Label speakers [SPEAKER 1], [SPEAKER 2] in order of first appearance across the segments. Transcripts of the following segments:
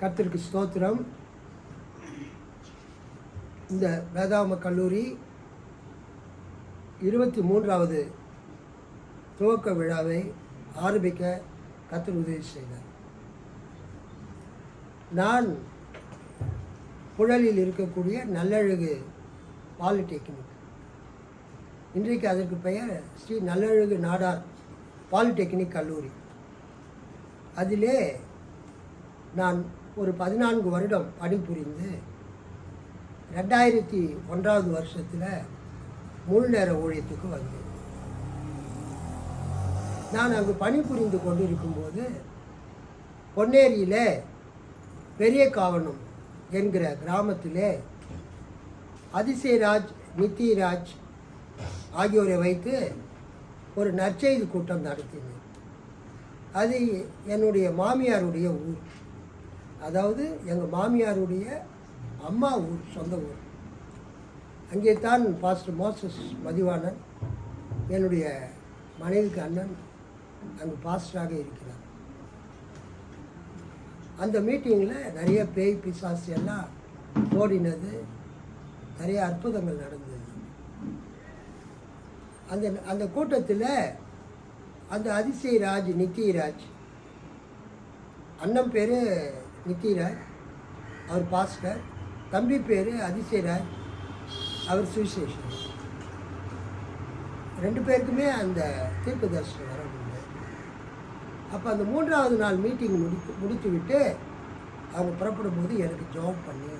[SPEAKER 1] கர்த்தருக்கு ஸ்தோத்திரம். இந்த வேதாம கல்லூரி இருபத்தி மூன்றாவது துவக்க விழாவை ஆரம்பிக்க கர்த்தர் உதவி செய்தார். நான் புழலில் இருக்கக்கூடிய நல்லழகு பாலிடெக்னிக். இன்றைக்கு அதற்கு பெயர் ஸ்ரீ நல்லழகு நாடார் பாலிடெக்னிக் கல்லூரி. அதிலே நான் ஒரு பதினான்கு வருடம் பணிபுரிந்து ரெண்டாயிரத்தி ஒன்றாவது வருஷத்தில் முழு நேர ஊழியத்துக்கு வந்தேன். நான் அங்கு பணிபுரிந்து கொண்டிருக்கும்போது பொன்னேரியிலே பெரிய காவனம் என்கிற கிராமத்திலே அதிசயராஜ் நித்திராஜ் ஆகியோரை வைத்து ஒரு நற்செய்தி கூட்டம் நடத்தினேன். அது என்னுடைய மாமியாருடைய ஊர். அதாவது எங்கள் மாமியாருடைய அம்மா ஊர் சொந்த ஊர். அங்கே தான் பாஸ்டர் மோசஸ் மதிவானன் என்னுடைய மனைவிக்கு அண்ணன் அங்கே பாஸ்டராக இருக்கிறார். அந்த மீட்டிங்கில் நிறைய பேய் பிசாசு எல்லாம் ஓடினது. நிறைய அற்புதங்கள் நடந்தது. அந்த அந்த கூட்டத்தில் அந்த அதிசயராஜ் நித்தியராஜ் அண்ணன் பேர் நித்திராய் அவர் பாஸ்டர் தம்பி பேர் அதிசயராய் அவர் சுவிசேஷன் ரெண்டு பேருக்குமே அந்த தீர்க்க தரிசனம் வர முடியல அப்போ அந்த மூன்றாவது நாள் மீட்டிங் முடித்து முடித்து விட்டு அவங்க புறப்படும் போது எனக்கு ஜாப் பண்ணி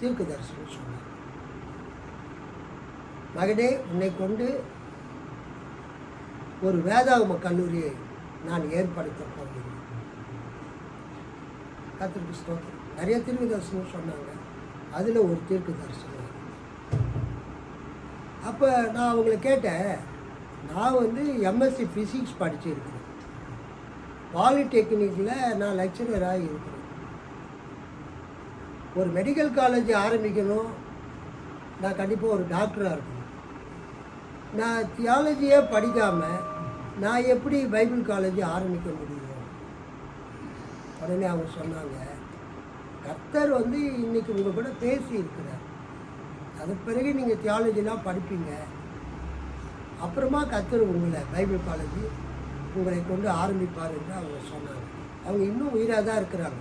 [SPEAKER 1] தீர்க்க தரிசனம் சொன்னாங்க மகனே உன்னை கொண்டு ஒரு வேதாகம கல்லூரியை நான் ஏற்படுத்த போகிறேன். கத்திரிக்கு ஸ்தோத்திரம். நிறைய தீர்க்க தரிசனம் சொன்னாங்க. அதில் ஒரு தீர்க்க தரிசனம் அப்போ நான் அவங்கள கேட்டேன். நான் வந்து எம்எஸ்சி ஃபிசிக்ஸ் படிச்சிருக்கிறேன். பாலிடெக்னிக்கில் நான் லெக்சரராக இருக்கிறேன். ஒரு மெடிக்கல் காலேஜ் ஆரம்பிக்கணும். நான் கண்டிப்பாக ஒரு டாக்டராக இருக்கணும். நான் தியாலஜியே படிக்காமல் நான் எப்படி பைபிள் காலேஜ் ஆரம்பிக்க முடியும்? உடனே அவங்க சொன்னாங்க கர்த்தர் வந்து இன்னைக்கு உங்கள் கூட பேசி இருக்கிறார் அது பிறகு நீங்கள் தியாலஜிலாம் படிப்பீங்க. அப்புறமா கர்த்தர் உங்களை பைபிள் காலேஜ் உங்களை கொண்டு ஆரம்பிப்பார் என்று அவங்க சொன்னாங்க. அவங்க இன்னும் உயிராக தான் இருக்கிறாங்க.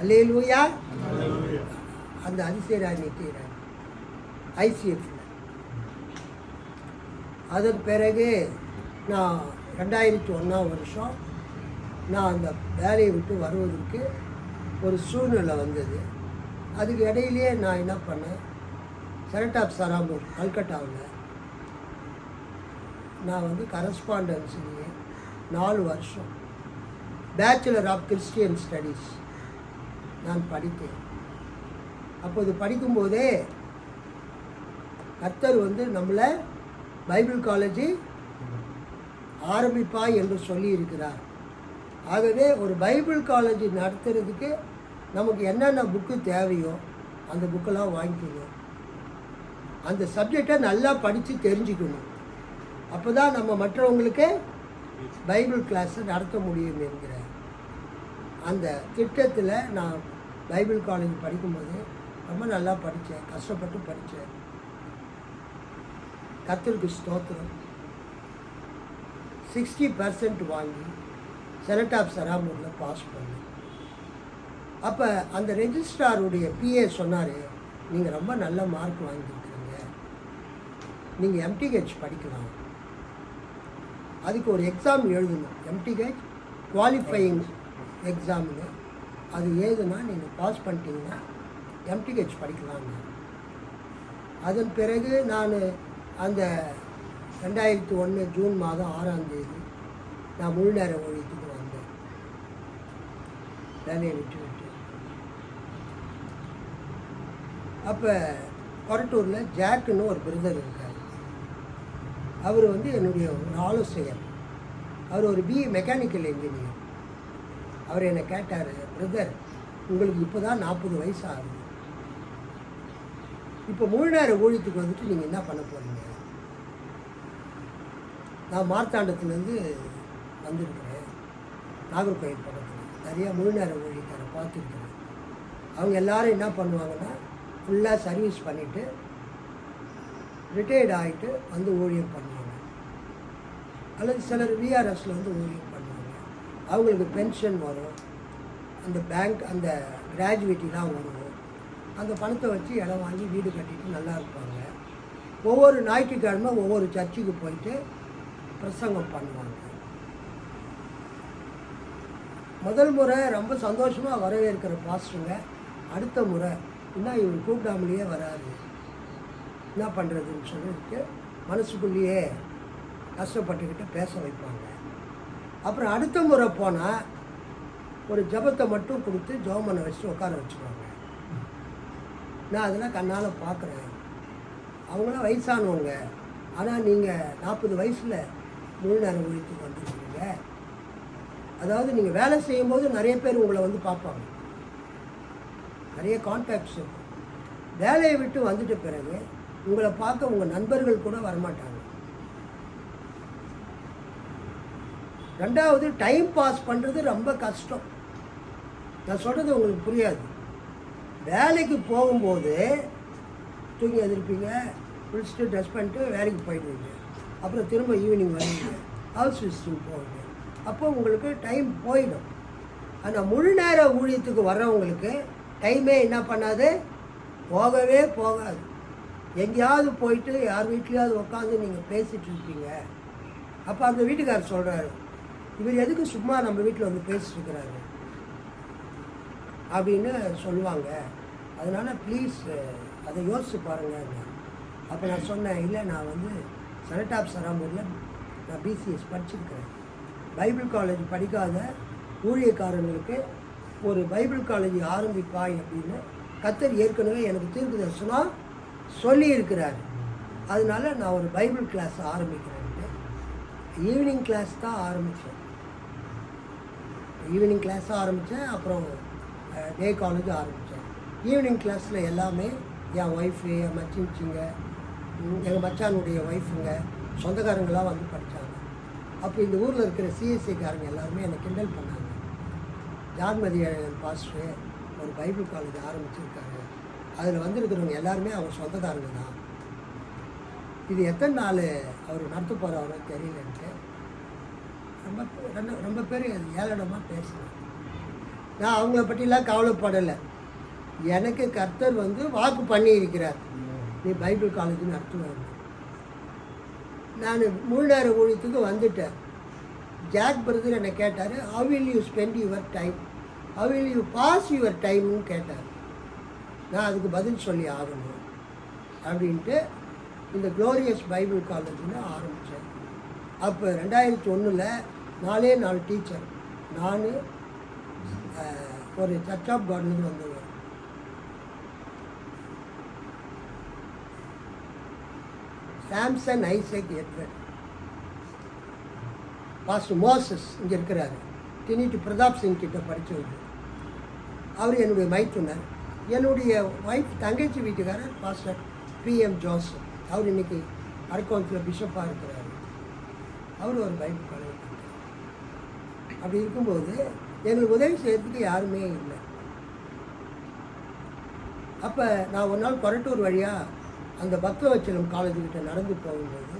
[SPEAKER 1] அல்லேலூயா. அந்த அதிசயராஜ் நிற்கிறாங்க ஐசிஎஃப்ல. அதன் பிறகு நான் ரெண்டாயிரத்தி ஒன்றாம் வருஷம் நான் அந்த வேலையை விட்டு வருவதற்கு ஒரு சூழ்நிலை வந்தது. அதுக்கு இடையிலேயே நான் என்ன பண்ணேன்? செனட் ஆஃப் சராமூர் கல்கட்டாவில் நான் வந்து கரஸ்பாண்டன்ஸ்லேயே நாலு வருஷம் பேச்சுலர் ஆஃப் கிறிஸ்டியன் ஸ்டடீஸ் நான் படித்தேன். அப்போது படிக்கும்போதே கர்த்தர் வந்து நம்மளை பைபிள் காலேஜ் ஆரம்பிப்பாய் என்று சொல்லி இருக்கிறார் ஆகவே ஒரு பைபிள் காலேஜ் நடத்துறதுக்கு நமக்கு என்னென்ன புக்கு தேவையோ அந்த புக்கெல்லாம் வாங்கிக்கணும் அந்த சப்ஜெக்டை நல்லா படித்து தெரிஞ்சுக்கணும். அப்போ தான் நம்ம மற்றவங்களுக்கு பைபிள் கிளாஸை நடத்த முடியும் என்கிற அந்த திட்டத்தில் நான் பைபிள் காலேஜ் படிக்கும்போது ரொம்ப நல்லா படித்தேன் கஷ்டப்பட்டு படித்தேன் கத்தருக்கு ஸ்தோத்திரம். சிக்ஸ்டி பர்சன்ட் வாங்கி செனட் ஆஃப் சராமூரில் பாஸ் பண்ணு. அப்போ அந்த ரெஜிஸ்ட்ராருடைய பிஏ சொன்னார் நீங்கள் ரொம்ப நல்ல மார்க் வாங்கியிருக்கிறீங்க நீங்கள் எம்டிஹெச் படிக்கலாம். அதுக்கு ஒரு எக்ஸாம் எழுதணும். எம்டிஹெச் குவாலிஃபையிங் எக்ஸாம்னு அது ஏதுனா நீங்கள் பாஸ் பண்ணிட்டீங்கன்னா எம்டிஹெச் படிக்கலாங்க அதன் பிறகு நான் அந்த ரெண்டாயிரத்தி ஒன்று ஜூன் மாதம் ஆறாம் தேதி நான் முழு நேர ஒழித்து வேலையை விட்டு விட்டு. அப்போ கொரட்டூரில் ஜாக்குன்னு ஒரு பிரதர் இருக்கார். அவர் வந்து என்னுடைய ஒரு ஆலோசகர். அவர் ஒரு பிஏ மெக்கானிக்கல் இன்ஜினியர் அவர் என்னை கேட்டார் பிரதர் உங்களுக்கு இப்போ தான் நாற்பது வயசு ஆகுது. இப்போ முழு நேர ஊழியத்துக்கு வந்துட்டு நீங்கள் என்ன பண்ண போகிறீங்க நான் மார்த்தாண்டத்துலேருந்து வந்திருக்கிறேன். நாகர்கோயில் பக்கத்தில். நிறைய முழு நேர ஊழியக்கார நான் பார்த்துருக்குறேன். அவங்க எல்லோரும் என்ன பண்ணுவாங்கன்னா ஃபுல்லாக சர்வீஸ் பண்ணிவிட்டு ரிட்டையர்ட் ஆகிட்டு வந்து ஊழியம் பண்ணுவாங்க. அல்லது சிலர் விஆர்எஸில் வந்து ஊழியம் பண்ணுவாங்க. அவங்களுக்கு பென்ஷன் வரும். அந்த பேங்க் அந்த கிராஜுவேட்டிலாம் வரும். அந்த பணத்தை வச்சு இடம் வாங்கி வீடு கட்டிட்டு நல்லா இருப்பாங்க. ஒவ்வொரு ஞாயிற்றுக்கிழமை ஒவ்வொரு சர்ச்சுக்கு போயிட்டு பிரசங்கம் பண்ணுவாங்க. முதல் முறை ரொம்ப சந்தோஷமாக வரவேற்கிற பாஸ்டருங்க. அடுத்த முறை இன்னும் இவர் கூப்பிடாமலேயே வராது என்ன பண்ணுறதுன்னு சொல்லிட்டு மனசுக்குள்ளேயே கஷ்டப்பட்டுக்கிட்டு பேச வைப்பாங்க. அப்புறம் அடுத்த முறை போனால் ஒரு ஜபத்தை மட்டும் கொடுத்து ஜோமனை வச்சு உட்கார வச்சுருவாங்க நான் அதெல்லாம் கண்ணால் பார்க்குறேன். அவங்களாம் வயசானவங்க. ஆனால் நீங்கள் நாற்பது வயசில் முழு நேரம் ஒழித்துக்கு வந்துருக்கீங்க. அதாவது நீங்கள் வேலை செய்யும்போது நிறைய பேர் உங்களை வந்து பார்ப்பாங்க. நிறைய கான்டாக்ட்ஸ் இருக்கும் வேலையை விட்டு வந்துட்ட பிறகு உங்களை பார்க்க உங்கள் நண்பர்கள் கூட வரமாட்டாங்க. ரெண்டாவது டைம் பாஸ் பண்ணுறது ரொம்ப கஷ்டம். நான் சொல்கிறது உங்களுக்கு புரியாது. வேலைக்கு போகும்போது தூங்கி எதிர்ப்பீங்க குளிச்சுட்டு ட்ரெஸ் பண்ணிட்டு வேலைக்கு போயிடுவீங்க அப்புறம் திரும்ப ஈவினிங் வருவீங்க. ஹவுஸ் விசிட்டிங் போவீங்க. அப்போ உங்களுக்கு டைம் போயிடும். ஆனால் முழு நேர ஊழியத்துக்கு வர்றவங்களுக்கு டைமே என்ன பண்ணாது? போகவே போகாது. எங்கேயாவது போயிட்டு யார் வீட்லேயாவது உட்காந்து நீங்கள் பேசிகிட்டு இருப்பீங்க. அப்போ அந்த வீட்டுக்காரர் சொல்கிறாரு இவர் எதுக்கு சும்மா நம்ம வீட்டில் வந்து பேசிட்டுருக்கிறாரு அப்படின்னு சொல்லுவாங்க. அதனால் ப்ளீஸ் அதை யோசிச்சு பாருங்கள் அப்போ நான் சொன்னேன் இல்லை நான் வந்து செனட் ஆஃப் சராமூரில் நான் பிசிஎஸ் படிச்சிருக்கிறேன். பைபிள் காலேஜ் படிக்காத ஊழியக்காரங்களுக்கு ஒரு பைபிள் காலேஜ் ஆரம்பிப்பாய் அப்படின்னு கத்தர் ஏற்கனவே எனக்கு தீர்ப்பு தரிசனம் சொல்லியிருக்கிறார். அதனால நான் ஒரு பைபிள் கிளாஸ் ஆரம்பிக்கிறேன் ஈவினிங் கிளாஸ் தான் ஆரம்பித்தேன் ஈவினிங் கிளாஸ் ஆரம்பித்தேன் அப்புறம் டே காலேஜ் ஆரம்பித்தேன் ஈவினிங் கிளாஸில் எல்லாமே என் ஒய்ஃபு என் மச்சிச்சிங்க எங்கள் மச்சானுடைய ஒய்ஃபுங்க சொந்தக்காரங்களாம் வந்து படித்தாங்க அப்போ இந்த ஊரில் இருக்கிற சிஎஸ்சிக்காரங்க எல்லாருமே என்னை கிண்டல் பண்ணாங்க. ஜான்மதி பாஸ்டரு ஒரு பைபிள் காலேஜ் ஆரம்பிச்சிருக்காரு. அதில் வந்திருக்கிறவங்க எல்லாருமே அவர் சொந்தக்காரங்க தான். இது எத்தனை நாள் அவர் நடத்த போகிறவரோ தெரியலன்ட்டு ரொம்ப ரொம்ப ரொம்ப பேர் ஏளனமாக பேசுகிறேன் நான் அவங்கள பற்றிலாம் கவலைப்படலை. எனக்கு கர்த்தர் வந்து வாக்கு பண்ணியிருக்கிறார். நீ பைபிள் காலேஜ் நடத்துவாங்க நான் முழு நேர ஊழியத்துக்கு வந்துட்டேன். ஜாக் பிரதர் என்னை கேட்டார் how will you spend your time how will you pass your டைம்னு கேட்டார். நான் அதுக்கு பதில் சொல்லி ஆகணும் அப்படின்ட்டு இந்த க்ளோரியஸ் பைபிள் காலேஜில் ஆரம்பித்தேன் அப்போ ரெண்டாயிரத்தி ஒன்றில் நாலே நாலு டீச்சர் நான் ஒரு சர்ச் ஆஃப் கார்டனுக்கு வந்தவர் Samson Isaac Edward pastor Moses இங்கே இருக்கிறாரு. டினிட்டு பிரதாப் சிங் கிட்ட படித்தவர் அவர் என்னுடைய மைத்துனர் என்னுடைய ஒய்ஃப் தங்கச்சி வீட்டுக்காரர் பாஸ்டர் பி எம் ஜோசப். அவர் இன்னைக்கு அரக்கோணத்தில் பிஷப்பாக இருக்கிறாரு. அவர் ஒரு பைபிள் காலேஜ் அப்படி இருக்கும்போது எங்களுக்கு உதவி செய்யறதுக்கு யாருமே இல்லை. அப்போ நான் ஒரு நாள் கொரட்டூர் வழியாக அந்த பக்தவச்சலம் காலேஜுக்கிட்ட நடந்து போகும்போது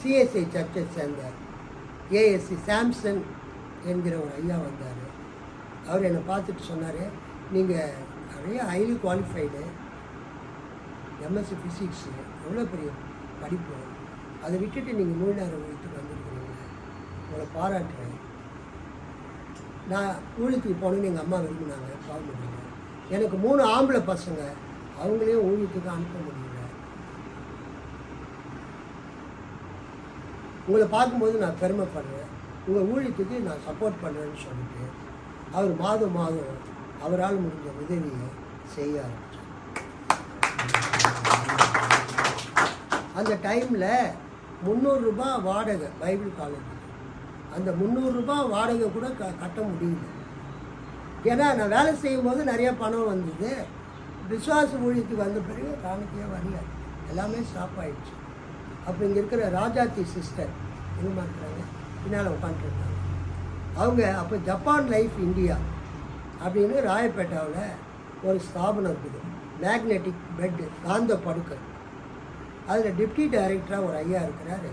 [SPEAKER 1] சிஎஸ்ஐ சர்ச்சை சேர்ந்த ஏஎஸ்சி சாம்சன் என்கிற ஒரு ஐயா வந்தார். அவர் என்னை பார்த்துட்டு சொன்னார் நீங்கள் நிறைய ஹைலி குவாலிஃபைடு எம்எஸ்சி ஃபிசிக்ஸு எவ்வளோ பெரிய படிப்பு? அதை விட்டுட்டு நீங்கள் மூணு நேரம் ஊழியத்துக்கு வந்திருக்கிறீங்க உங்களை பாராட்டுறேன். நான் ஊழியத்துக்கு போகணுன்னு எங்கள் அம்மா விரும்பினாங்க போக முடியல எனக்கு மூணு ஆம்பளை பசங்க அவங்களையும் ஊழியத்துக்கு அனுப்ப முடியும். உங்களை பார்க்கும்போது நான் பெருமைப்படுறேன். உங்கள் ஊழியத்துக்கு நான் சப்போர்ட் பண்ணுறேன்னு சொல்லிட்டு அவர் மாதம் மாதம் அவரால் முடிஞ்ச உதவியை செய்ய அந்த டைமில் முந்நூறுரூபா வாடகை பைபிள் காலேஜ் அந்த முந்நூறுரூபா வாடகை கூட க கட்ட முடியல. ஏன்னா நான் வேலை செய்யும்போது நிறைய பணம் வந்தது. விசுவாச ஊழியத்துக்கு வந்த பிறகு காணிக்கையே வரல. எல்லாமே ஸ்டாப் ஆயிடுச்சு. அப்போ இங்கே இருக்கிற ராஜாத்தி சிஸ்டர் எங்கேமா இருக்கிறாங்க பின்னால் உட்காந்துருக்காங்க அவங்க அப்போ ஜப்பான் லைஃப் இந்தியா அப்படின்னு ராயப்பேட்டாவில் ஒரு ஸ்தாபனம் இருக்குது. மேக்னெட்டிக் பெட்டு காந்த படுக்கை. அதில் டிப்டி டைரக்டராக ஒரு ஐயா இருக்கிறாரு.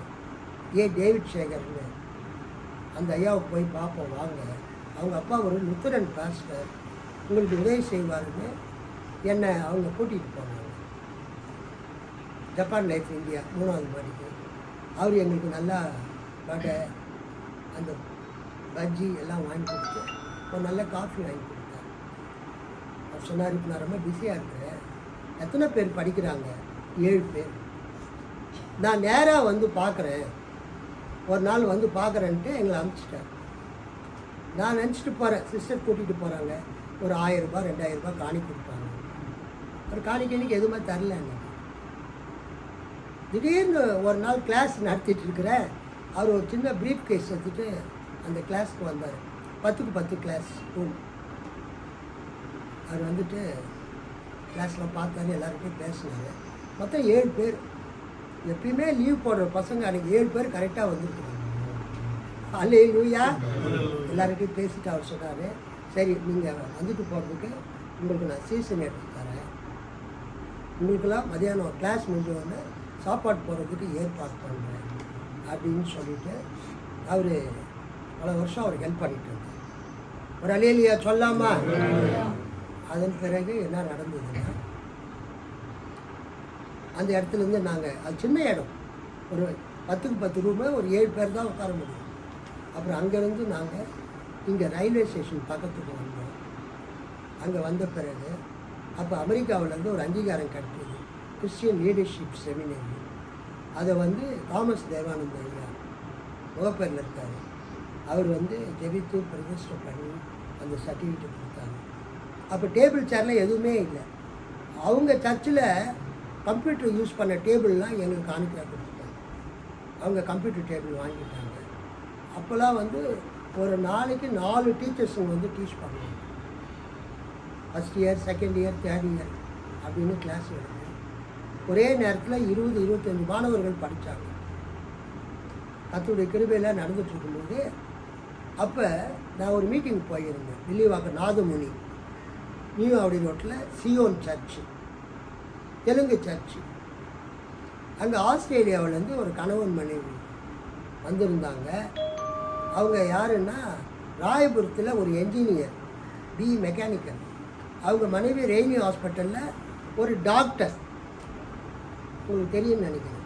[SPEAKER 1] ஏ டேவிட் சேகர்னு அந்த ஐயாவை போய் பார்ப்போம் வாங்க. அவங்க அப்பா ஒரு லுத்தரன் பாஸ்டர் உங்களுக்கு உதவி செய்வாருன்னு என்னை அவங்க கூட்டிகிட்டு போனாங்க. ஜப்பான் லைஃப் இந்தியா மூணாவது மாடிக்கு அவர் எங்களுக்கு நல்லா வடை அந்த பஜ்ஜி எல்லாம் வாங்கி கொடுத்து இப்போ நல்ல காஃபி வாங்கி கொடுத்தார். அவர் சொன்னார் இப்போ நான் ரொம்ப பிஸியாக இருக்கிறேன். எத்தனை பேர் படிக்கிறாங்க? ஏழு பேர். நான் நேராக வந்து பார்க்குறேன் ஒரு நாள் வந்து பார்க்குறேன்ட்டு எங்களை அனுப்பிச்சிட்டேன் நான் நினச்சிட்டு போகிறேன் சிஸ்டர் கூட்டிகிட்டு போகிறாங்க ஒரு ஆயிரம் ரூபாய் ரெண்டாயிரம் ரூபாய் காணி கொடுப்பாங்க. ஒரு காணிக்கைக்கு எதுவுமே தரல எனக்கு திடீர்னு ஒரு நாள் கிளாஸ் நடத்திட்டுருக்கிறேன் அவர் ஒரு சின்ன ப்ரீஃப் கேஸ் எடுத்துட்டு அந்த கிளாஸ்க்கு வந்தார். பத்துக்கு பத்து கிளாஸ் ரூம் அவர் வந்துட்டு கிளாஸில் பார்த்தாரு எல்லாருக்கும் பேசினாரு. மொத்தம் ஏழு பேர். எப்பயுமே லீவ் போடுற பசங்க அன்றைக்கி ஏழு பேர் கரெக்டாக வந்துருக்குறாங்க. அல்லே லூயா எல்லாருக்கிட்டையும் பேசிட்டு அவர் சொன்னார் சரி நீங்கள் வந்துட்டு போகிறதுக்கு உங்களுக்கு நான் சீசன் எடுத்து தரேன். உங்களுக்கெல்லாம் மதியானம் கிளாஸ் முடிஞ்ச சாப்பாடு போகிறதுக்கு ஏற்பாடு பண்ணுறேன் அப்படின்னு சொல்லிட்டு அவர் பல வருஷம் அவர் ஹெல்ப் பண்ணிட்டு இருந்தார். ஒரு அலையிலையா சொல்லாமா? அதன் பிறகு என்ன நடந்ததுன்னா அந்த இடத்துலேருந்து நாங்கள் அது சின்ன இடம். ஒரு பத்துக்கு பத்து ரூபா ஒரு ஏழு பேர் தான் உட்கார முடியும். அப்புறம் அங்கேருந்து நாங்கள் இங்கே ரயில்வே ஸ்டேஷன் பக்கத்துக்கு வந்தோம். அங்கே வந்த பிறகு அப்போ அமெரிக்காவிலேருந்து ஒரு அங்கீகாரம் கட்டி கிறிஸ்டியன் லீடர்ஷிப் செமினரி அதை வந்து தாமஸ் தேவானந்த ஐயா முகப்பேரில் இருக்கார். அவர் வந்து ஜெபித்து பிரதிஷ்டை பண்ணி அந்த சர்டிஃபிகேட் கொடுத்தாங்க அப்போ டேபிள் சேரில் எதுவுமே இல்லை. அவங்க சர்ச்சில் கம்ப்யூட்டர் யூஸ் பண்ண டேபிள்லாம் எங்களுக்கு காணிக்கையாக கொடுத்துட்டாங்க. அவங்க கம்ப்யூட்டர் டேபிள் வாங்கிட்டாங்க. அப்போல்லாம் வந்து ஒரு நாளைக்கு நாலு டீச்சர்ஸுங்க வந்து டீச் பண்ணுவாங்க. First year second year third year அப்படின்னு கிளாஸ் எடுத்தேன் ஒரே நேரத்தில் இருபது இருபத்தஞ்சு மாணவர்கள் படித்தாங்க கத்துடைய கிருபையில் நடந்துட்டு இருக்கும்போது அப்போ நான் ஒரு மீட்டிங் போயிருந்தேன். வில்லிவாக்க நாதமுனி நியூ ஆவடி ரோட்டில் சியோன் சர்ச்சு தெலுங்கு சர்ச்சு அங்கே ஆஸ்திரேலியாவிலேருந்து ஒரு கணவன் மனைவி வந்திருந்தாங்க. அவங்க யாருன்னா ராயபுரத்தில் ஒரு என்ஜினியர் பி மெக்கானிக்கல் அவங்க மனைவி ரெய்னி ஹாஸ்பிட்டலில் ஒரு டாக்டர் உங்களுக்கு தெரியும்னு நினைக்கிறேன்.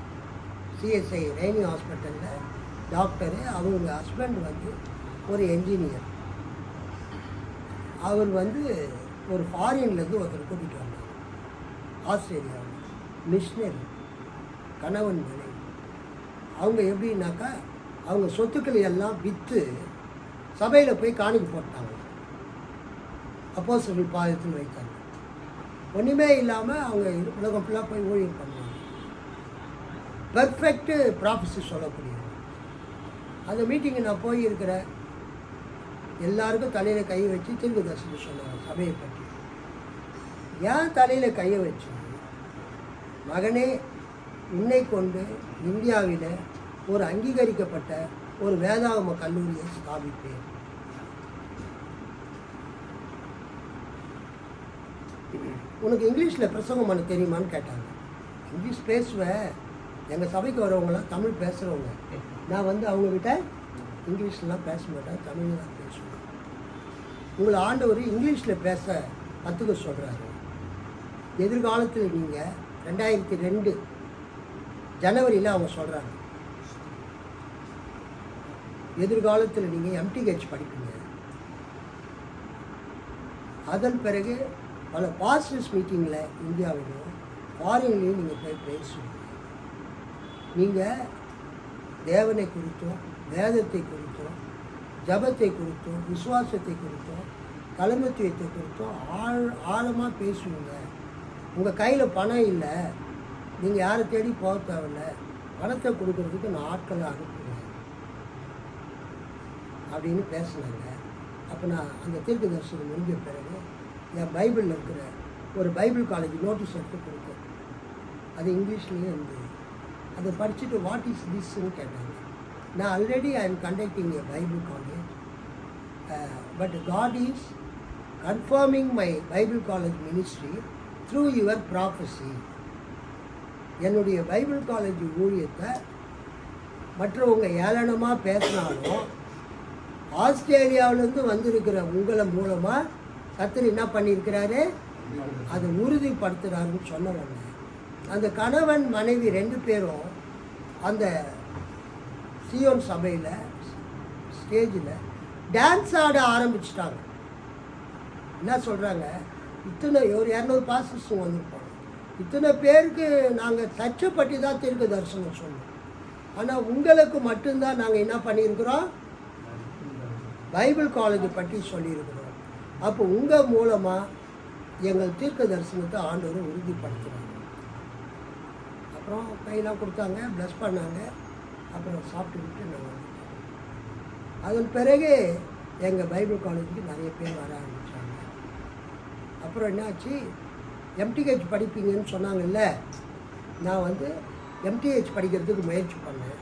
[SPEAKER 1] சிஎஸ்ஐ ரெய்னி ஹாஸ்பிட்டலில் டாக்டரு அவங்க ஹஸ்பண்ட் வந்து ஒரு என்ஜினியர் அவர் வந்து ஒரு ஃபாரின்லேருந்து ஒருத்தர் கூட்டிகிட்டு வந்தார். ஆஸ்திரேலியாவில். மிஷினரி கணவன் மனைவி. அவங்க எப்படின்னாக்கா அவங்க சொத்துக்களை எல்லாம் விற்று சபையில் போய் காணிக்கு போட்டாங்க. அப்போ சொல்லி பாதத்தில் வைத்தாங்க. ஒன்றுமே இல்லாமல் அவங்க உலகம் ஃபுல்லாக போய் ஊழியர் பண்ணுவாங்க பெர்ஃபெக்ட்டு ப்ராஃபஸி சொல்லக்கூடியது. அந்த மீட்டிங்கு நான் போயிருக்கிறேன் எல்லாருக்கும் தலையில் கை வச்சு திரும்ப தரிசனம் சொன்னாங்க சபையை பற்றி. ஏன் தலையில் கையை வச்சு? மகனே உன்னை கொண்டு இந்தியாவில் ஒரு அங்கீகரிக்கப்பட்ட ஒரு வேதாகம கல்லூரியை ஸ்தாபிப்பேன். உனக்கு இங்கிலீஷில் பிரசங்கம் பண்ண தெரியுமான்னு கேட்டாங்க. இங்கிலீஷ் பேசுவேன் எங்கள் சபைக்கு வரவங்களாம் தமிழ் பேசுகிறவங்க நான் வந்து அவங்கக்கிட்ட இங்கிலீஷ்லாம் பேச மாட்டேன் தமிழில் தான் பேசுவேன். உங்களை ஆண்டவர் இங்கிலீஷில் பேச கற்றுக்க சொல்கிறாரு எதிர்காலத்தில் நீங்கள் ரெண்டாயிரத்தி ரெண்டு ஜனவரியில் அவங்க சொல்கிறாங்க எதிர்காலத்தில் நீங்கள் எம்டிஹெச் படிப்பீங்க. அதன் பிறகு பல பாஸ்டர்ஸ் மீட்டிங்கில் இந்தியாவிலும் ஃபாரின்லேயும் நீங்கள் போய் பேசுவீங்க நீங்கள் தேவனை குறித்தும் வேதத்தை குறித்தும் ஜபத்தை குறித்தும் விசுவாசத்தை குறித்தும் தலைமத்துவத்தை குறித்தும் ஆழ் ஆழமாக பேசுவீங்க. உங்கள் கையில் பணம் இல்லை. நீங்கள் யாரை தேடி போக தேவையில்ல. பணத்தை கொடுக்குறதுக்கு நான் ஆட்களை அனுப்புவேன் அப்படின்னு பேசினாங்க. அப்போ நான் அந்த தீர்க்க தரிசனம் முடிஞ்ச பிறகு என் பைபிளில் இருக்கிற ஒரு பைபிள் காலேஜ் நோட்டீஸ் எடுத்து கொடுத்தேன். அது இங்கிலீஷ்லேயே இருந்தது. அதை படிச்சுட்டு வாட் இஸ் திஸ்ன்னு கேட்டாங்க. நான் already I am conducting a Bible college but God is confirming my Bible college ministry through your prophecy என்னுடைய பைபிள் காலேஜ் ஊழியத்தை மற்றவங்க ஏளனமாக பேசினாலும் ஆஸ்திரேலியாவிலேருந்து வந்திருக்கிற உங்களை மூலமாக கத்தர் என்ன பண்ணியிருக்கிறாரு? அதை உறுதிப்படுத்துகிறாருன்னு சொன்ன அந்த கணவன் மனைவி ரெண்டு பேரும் அந்த சியோன் சபையில் ஸ்டேஜில் டான்ஸ் ஆட ஆரம்பிச்சிட்டாங்க. என்ன சொல்கிறாங்க இத்தனை ஒரு இரநூறு பாசஸும் வந்திருப்பாங்க. இத்தனை பேருக்கு நாங்கள் சர்ச்சை பற்றி தான் தீர்க்க தரிசனம் சொன்னோம். ஆனால் உங்களுக்கு மட்டும்தான் நாங்கள் என்ன பண்ணியிருக்கிறோம்? பைபிள் காலேஜ் பற்றி சொல்லியிருக்கிறோம். அப்போ உங்கள் மூலமாக எங்கள் தீர்க்க தரிசனத்தை ஆண்டவர் உறுதிப்படுத்துகிறாங்க அப்புறம் கையெல்லாம் கொடுத்தாங்க ப்ளஸ் பண்ணாங்க. அப்புறம் சாப்பிட்டுக்கிட்டு நாங்கள் வந்துட்டோம். அதன் பிறகு எங்கள் பைபிள் காலேஜுக்கு நிறைய பேர் வர ஆரம்பித்தாங்க அப்புறம் என்னாச்சு? எம்டிஹெச் படிப்பீங்கன்னு சொன்னாங்கல்ல? நான் வந்து எம்டிஹெச் படிக்கிறதுக்கு முயற்சி பண்ணேன்.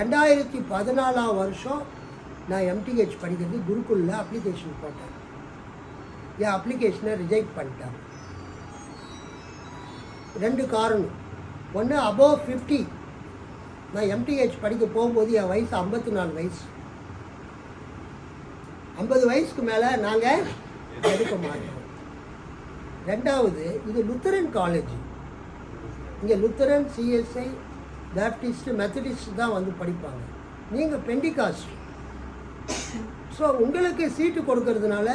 [SPEAKER 1] ரெண்டாயிரத்தி பதினாலாம் வருஷம் நான் எம்டிஹெச் படிக்கிறது குருகுலில் அப்ளிகேஷன் போட்டேன். என் அப்ளிகேஷனை ரிஜெக்ட் பண்ணிட்டேன் ரெண்டு காரணம். ஒன்று அபோவ் ஃபிஃப்டி நான் எம்டிஹெச் படிக்க போகும்போது என் வயசு ஐம்பத்தி நாலு வயசு. ஐம்பது வயசுக்கு மேலே நாங்கள் எடுக்க மாட்டோம். ரெண்டாவது இது லுத்தரன் காலேஜ் இங்கே லுத்தரன் சிஎஸ்ஐ பேப்டிஸ்ட் மெத்தடிஸ்ட் தான் வந்து படிப்பாங்க. நீங்கள் பெண்டிகாஸ்ட் ஸோ உங்களுக்கு சீட்டு கொடுக்கறதுனால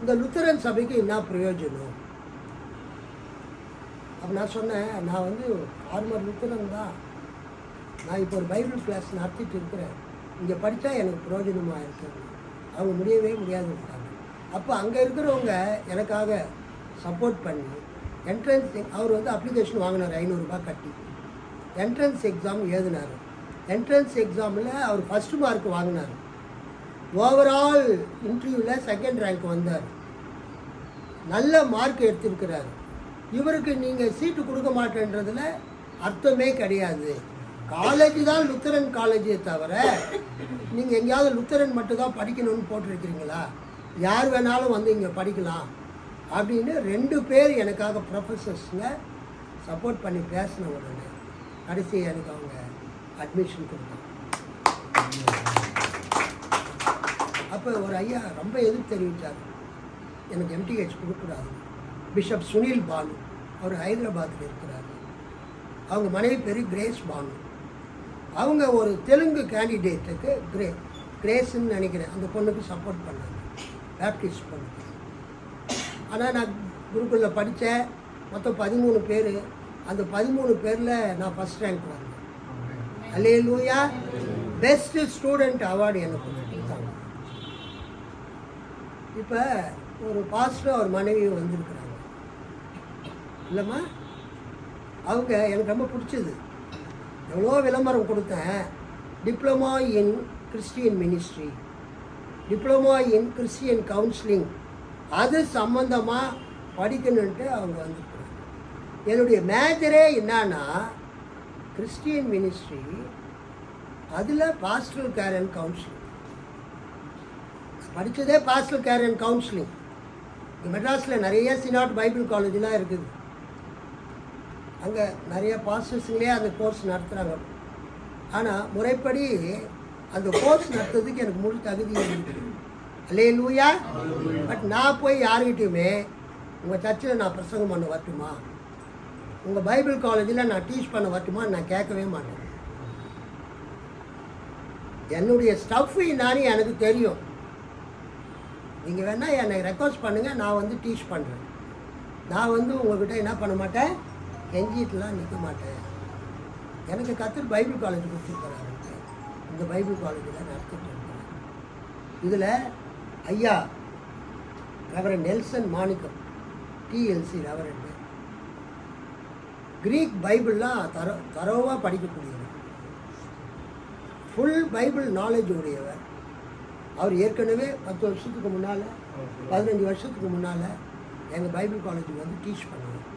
[SPEAKER 1] இந்த லுத்தரன் சபைக்கு என்ன பிரயோஜனம்? அப்போ நான் சொன்னேன் நான் வந்து ஆர்மர் லுத்தரன் தான். நான் இப்போ ஒரு பைபிள் கிளாஸ் நடத்திட்டு இருக்கிறேன். இங்கே படித்தா எனக்கு பிரயோஜனமாக இருக்குது அவங்க முடியவே முடியாதுன்ட்டாங்க. அப்போ அங்கே இருக்கிறவங்க எனக்காக சப்போர்ட் பண்ணி என்ட்ரன்ஸ் அவர் வந்து அப்ளிகேஷன் வாங்கினார் ஐநூறுரூபா கட்டி. என்ட்ரன்ஸ் எக்ஸாம் எழுதினார். என்ட்ரன்ஸ் எக்ஸாமில் அவர் ஃபஸ்ட்டு மார்க் வாங்கினார். ஓவரால் இன்டர்வியூவில் செகண்ட் ரேங்க் வந்தார். நல்ல மார்க் எடுத்திருக்கிறார். இவருக்கு நீங்கள் சீட்டு கொடுக்க மாட்டேன்றதுல அர்த்தமே கிடையாது. காலேஜ் தான் லுத்தரன் காலேஜே தவிர நீங்கள் எங்கேயாவது லுத்தரன் மட்டும்தான் படிக்கணும்னு போட்டிருக்கிறீங்களா? யார் வேணாலும் வந்து இங்கே படிக்கலாம். அப்படின்னு ரெண்டு பேர் எனக்காக ப்ரொஃபஸர்ஸுங்க சப்போர்ட் பண்ணி பேசின உடனே கடைசி எனக்கு அவங்க அட்மிஷன் கொடுத்தாங்க. அப்போ ஒரு ஐயா ரொம்ப எதிர்ப்பு தெரிவித்தார் எனக்கு எம்டிஹெச் கொடுக்கூடாது பிஷப் சுனில் பாலு அவர் ஹைதராபாத்தில் இருக்கிறார். அவங்க மனைவி பேர் கிரேஸ் பானு. அவங்க ஒரு தெலுங்கு கேண்டிடேட்டுக்கு கிரே கிரேஸ்ன்னு நினைக்கிறேன். அந்த பொண்ணுக்கு சப்போர்ட் பண்ணாங்க. பேப்டிஸ்ட் பொண்ணு ஆனால் நான் குருக்குளில் படித்தேன். மொத்தம் பதிமூணு பேர். அந்த பதிமூணு பேரில் நான் ஃபஸ்ட் ரேங்க் வந்தேன் அல்லே லூயா பெஸ்ட் ஸ்டூடெண்ட் அவார்டு எனக்கு கொடுத்தாங்க. இப்போ ஒரு பாஸ்டர் அவர் மனைவி வந்திருக்கிறார் இல்லைம்மா. அவங்க எனக்கு ரொம்ப பிடிச்சது. எவ்வளோ விளம்பரம் கொடுத்தேன். Diploma in Christian ministry. Diploma in Christian counselling. அது சம்மந்தமாக படிக்கணுன்ட்டு அவங்க வந்துருக்குறாங்க என்னுடைய மேஜரே என்னன்னா கிறிஸ்டியன் மினிஸ்ட்ரி அதில் பாஸ்டல் கேர் அண்ட் கவுன்சிலிங். படித்ததே பாஸ்டல் கேர் அண்ட் கவுன்சிலிங். மெட்ராஸில் நிறைய சினாட் பைபிள் காலேஜ்லாம் இருக்குது. அங்கே நிறைய பாஸ்டர்ஸுங்களே அந்த கோர்ஸ் நடத்துகிறாங்க ஆனால் முறைப்படி அந்த கோர்ஸ் நடத்துறதுக்கு எனக்கு முழு தகுதி இருக்குது. அல்லே லூயா பட் நான் போய் யாருக்கிட்டையுமே உங்கள் சர்ச்சில் நான் பிரசங்கம் பண்ண வரட்டுமா? உங்கள் பைபிள் காலேஜில் நான் டீச் பண்ண வரட்டுமா நான் கேட்கவே மாட்டேன். என்னுடைய ஸ்டஃப்பு நானே எனக்கு தெரியும். நீங்கள் வேணால் என்னை ரெக்வஸ்ட் பண்ணுங்கள் நான் வந்து டீச் பண்ணுறேன் நான் வந்து உங்கள்கிட்ட என்ன பண்ண மாட்டேன்? கெஞ்சிட்டுலாம் நிற்க மாட்டேன். எனக்கு கத்தர் பைபிள் காலேஜ் கொடுத்துருக்கிறாரு. இந்த பைபிள் காலேஜில் நடத்திட்டு இருக்கிறேன். இதில் ஐயா reverend Nelson Manickam TLC reverend Greek பைபிள்லாம் தர தரவாக படிக்கக்கூடியவர். ஃபுல் பைபிள் நாலேஜ் உடையவர். அவர் ஏற்கனவே பத்து வருஷத்துக்கு முன்னால் பதினஞ்சு வருஷத்துக்கு முன்னால் எங்கள் பைபிள் காலேஜுக்கு வந்து டீச் பண்ணுவார்.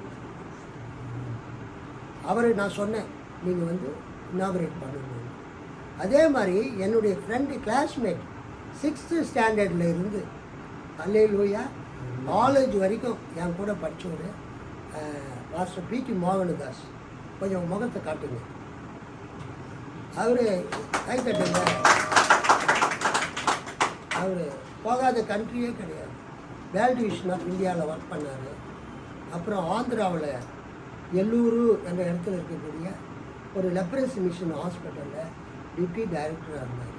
[SPEAKER 1] அவரை நான் சொன்னேன் நீங்கள் வந்து இனாகரேட் பண்ணணும் அதே மாதிரி என்னுடைய ஃப்ரெண்டு கிளாஸ்மேட் சிக்ஸ்த்து ஸ்டாண்டர்டில் இருந்து அல்லே லூயா காலேஜ் வரைக்கும் என் கூட படித்தவர் மாஸ்டர் பிடி மோகனதாஸ் கொஞ்சம் முகத்தை காட்டுங்க. அவர் கை கட்டுங்க அவர் போகாத கண்ட்ரியே கிடையாது. வேர்ல்டு விஷன் ஆஃப் இந்தியாவில் ஒர்க் பண்ணார். அப்புறம் ஆந்திராவில் எல்லூரு என்ற இடத்துல இருக்கக்கூடிய ஒரு லெப்ரஸ் மிஷன் ஹாஸ்பிட்டலில் டிப்டி டைரக்டராக இருந்தார்.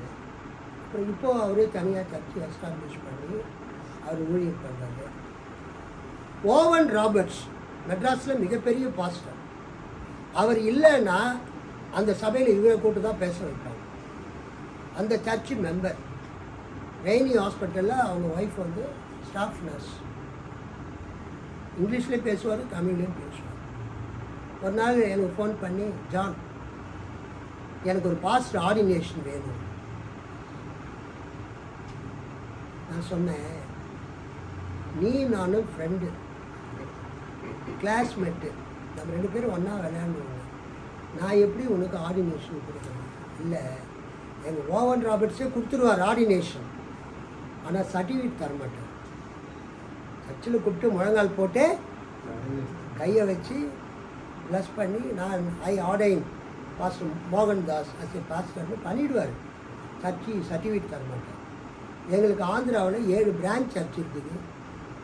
[SPEAKER 1] அப்புறம் இப்போது அவரே தனியாக சர்ச்சு எஸ்டாப்ளிஷ் பண்ணி அவர் ஊழியர் பண்ணுறாரு ஓவன் ராபர்ட்ஸ் மெட்ராஸில் மிகப்பெரிய பாஸ்டர். அவர் இல்லைன்னா அந்த சபையில் இவரை கூட்டு தான் பேச வைப்பாங்க. அந்த சர்ச்சு மெம்பர் ரெய்னி ஹாஸ்பிட்டலில் அவங்க ஒய்ஃப் வந்து ஸ்டாஃப் நர்ஸ் இங்கிலீஷ்லேயும் பேசுவார் தமிழ்லேயும் பேசுவார். ஒரு நாள் எனக்கு ஃபோன் பண்ணி ஜான் எனக்கு ஒரு பாஸ்ட் ஆர்டினேஷன் வேணும். நான் சொன்னேன் நீ நானும் ஃப்ரெண்டு கிளாஸ்மேட்டு நம்ம ரெண்டு பேரும் ஒன்றா விளையாடுவோம். நான் எப்படி உனக்கு ஆர்டினேஷன் கொடுக்குறேன் இல்லை எங்கள் ஓவன் ராபர்ட்ஸே கொடுத்துருவார் ஆர்டினேஷன் ஆனால் சர்டிஃபிகேட் தர மாட்டேன் சர்ச்சில் கூப்பிட்டு முழங்கால் போட்டு கையை வச்சு ப்ளஸ் பண்ணி நான் ஐ ஆர்டைன் பாஸ்டர் மோகன் தாஸ் அஸ் பாஸ்டர்னு பண்ணிவிடுவார் சர்ச்சி சர்டிஃபிகேட் தர மாட்டேன் எங்களுக்கு ஆந்திராவில் ஏழு பிரான்ச் சர்ச் இருக்குது.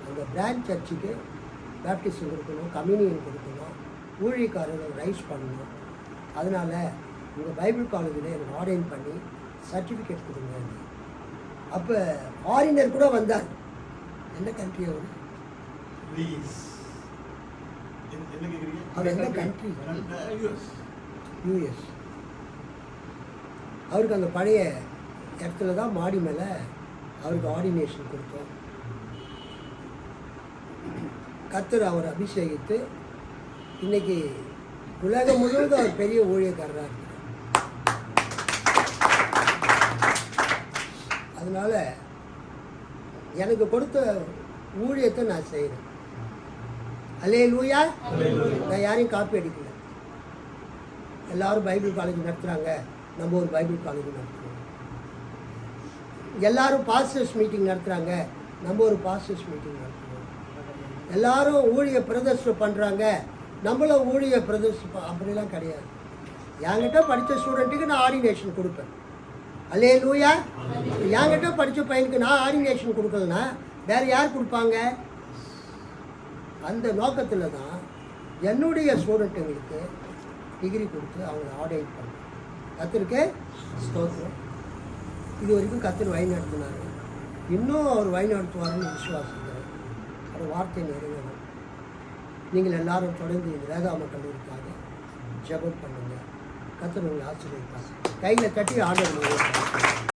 [SPEAKER 1] அந்த பிரான்ச் சர்ச்சுக்கு பேப்டிஸ்ட் கொடுக்கணும் கம்யூனியன் கொடுக்கணும் ஊழியக்காரர்கள் ரைஸ் பண்ணணும். அதனால் உங்கள் பைபிள் காலேஜில் எனக்கு ஆர்டைன் பண்ணி சர்டிஃபிகேட் கொடுங்க அப்போ ஃபாரினர் கூட வந்தார். எந்த கண்ட்ரி அவர்?
[SPEAKER 2] ப்ளீஸ்
[SPEAKER 1] அவர் எந்த?
[SPEAKER 2] யூஎஸ்
[SPEAKER 1] யூஎஸ் அவருக்கு அந்த பழைய இடத்துல தான் மாடி மேலே அவருக்கு ஆர்டினேஷன் கொடுத்தோம். கத்தர் அவர் அபிஷேகித்து இன்னைக்கு உலகம் முழுவதும் அவர் பெரிய ஊழியக்காரராக இருக்கிறார். அதனால எனக்கு கொடுத்த ஊழியத்தை நான் செய்கிறேன் அல்லே லூயா நான் யாரையும் காப்பி அடிக்கல. எல்லாரும் பைபிள் காலேஜ் நடத்துகிறாங்க நம்ம ஒரு பைபிள் காலேஜ் நடத்துகிறோம் எல்லாரும் பாஸ்டர்ஸ் மீட்டிங் நடத்துகிறாங்க நம்ம ஒரு பாஸ்டர்ஸ் மீட்டிங் நடத்துகிறோம் எல்லாரும் ஊழிய பிரதர்ஷனம் பண்ணுறாங்க நம்மளும் ஊழிய பிரதர்ஷனம் அப்படிலாம் கிடையாது. என்கிட்ட படித்த ஸ்டூடெண்ட்டுக்கு நான் ஆர்டினேஷன் கொடுப்பேன். அல்லே லூயா என்கிட்ட படித்த பையனுக்கு நான் ஆர்டினேஷன் கொடுக்கலனா வேறு யார் கொடுப்பாங்க? அந்த நோக்கத்தில் தான் என்னுடைய ஸ்டூடெண்ட்டுங்களுக்கு டிகிரி கொடுத்து அவங்கள ஆர்டைன் பண்ணேன். கத்திருக்கே? ஸ்தோத்திரம். இது வரைக்கும் கத்தர் வழி நடத்தினார். இன்னும் அவர் வழி நடத்துவார்னு விசுவாசிக்கிறேன். அவர் வார்த்தை நிறைவேறும். நீங்கள் எல்லாரும் தொடர்ந்து இந்த வேதாம கல்லூரிக்காக ஜபம் பண்ணுங்கள் கத்தர் உங்களை ஆசீர்வதிப்பார். கையில் தட்டி ஆர்டர்